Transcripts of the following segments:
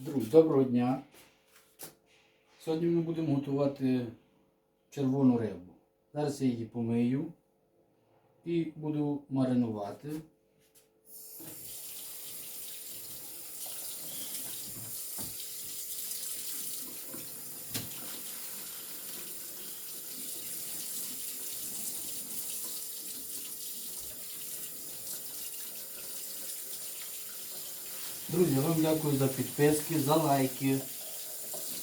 Друзі, доброго дня. Сьогодні ми будемо готувати червону рибу. Зараз я її помию і буду маринувати. Друзі, вам дякую за підписки, за лайки.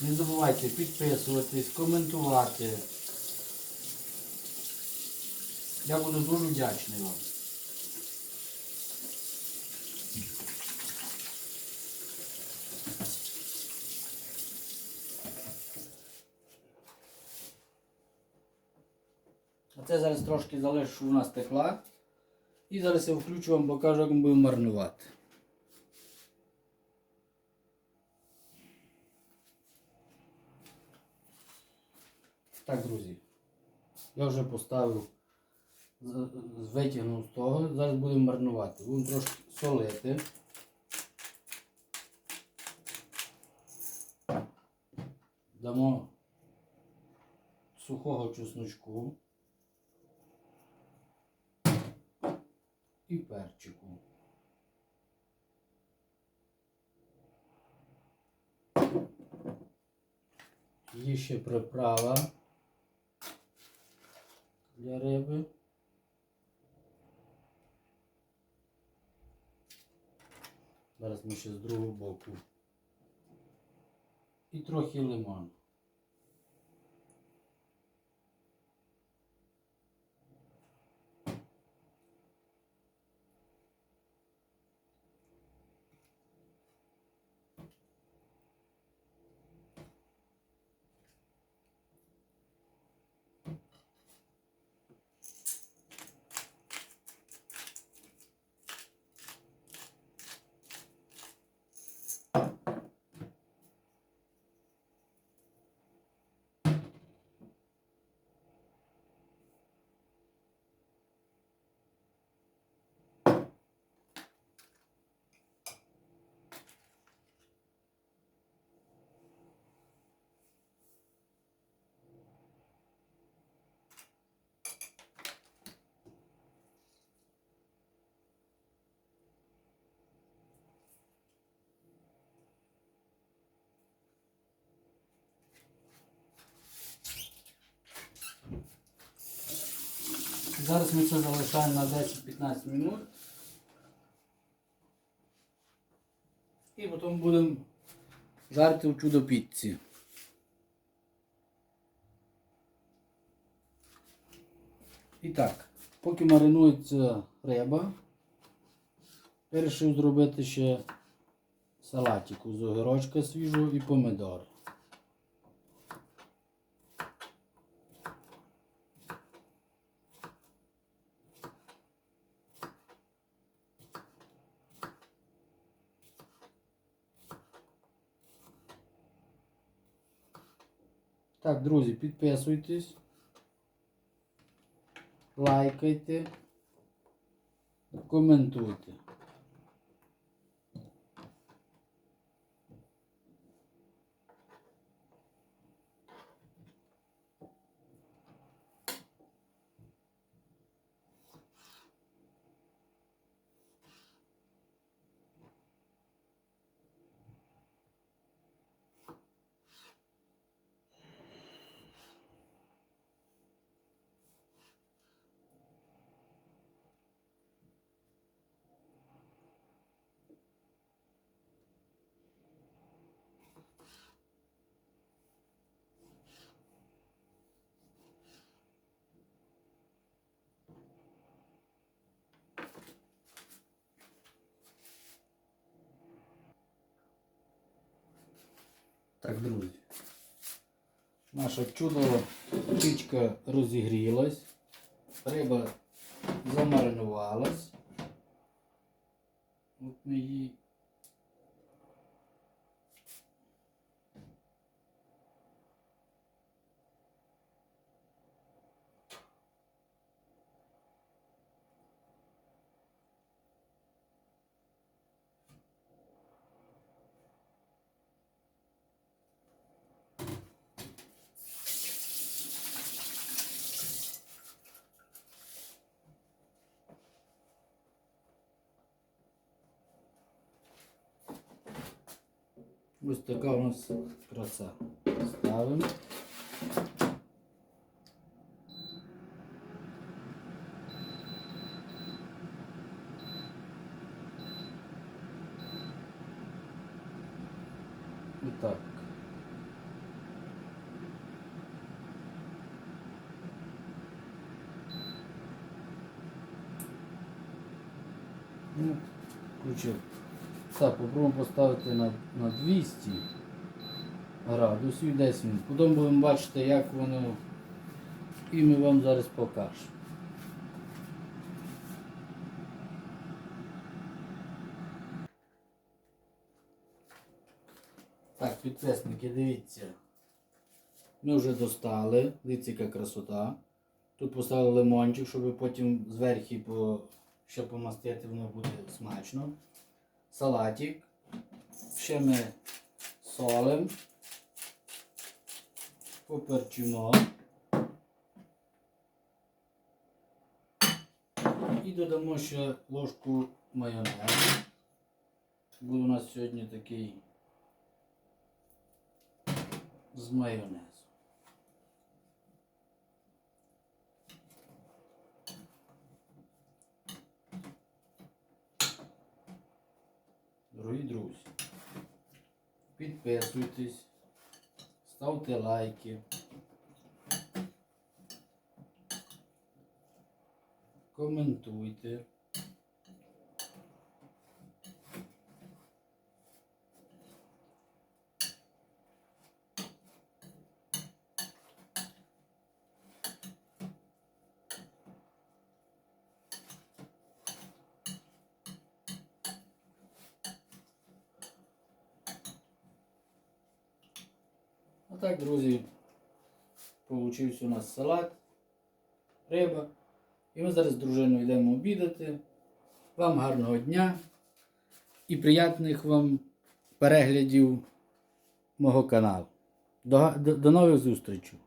Не забувайте підписуватись, коментувати. Я буду дуже вдячний вам. А це зараз трошки залишу, що вона стекла. І зараз я включу вам, покажу, як ми будемо маринувати. Так, друзі, я вже поставив, витягнув з того, зараз будемо маринувати. Будемо трошки солити. Дамо сухого чесночку і перчику. Є ще приправа для риби. Зараз ми ще з другого боку. І трохи лимон. Зараз ми це залишаємо на 10-15 минут. І потім будемо жарити в чудо піцці. І так, поки маринується риба, вирішив зробити ще салатику з огірочка свіжого і помидор. Так, друзі, підписуйтесь, лайкайте, коментуйте. Так, друзі. Наша чудова птичка розігрілась, риба замаринувалась. От ми її Ось така у нас краса. Ставимо. І так. Ну, включив. Так, попробуємо поставити на, на 200 градусів 10 минут. Потім будемо бачити, як воно. І ми вам зараз покажемо. Так, підписники, дивіться. Ми вже достали. Дивіться, красота. Тут поставили лимончик, щоб потім зверху по, ще помастити, воно буде смачно. Салатик. Ще ми солимо. Поперчимо. І додамо ще ложку майонезу. Буде у нас сьогодні такий з майонезу. Дорогі друзі, підписуйтесь, ставте лайки. Коментуйте. А так, друзі, получився у нас салат, риба. І ми зараз з дружиною йдемо обідати. Вам гарного дня і приятних вам переглядів мого каналу. До, до, до нових зустрічей!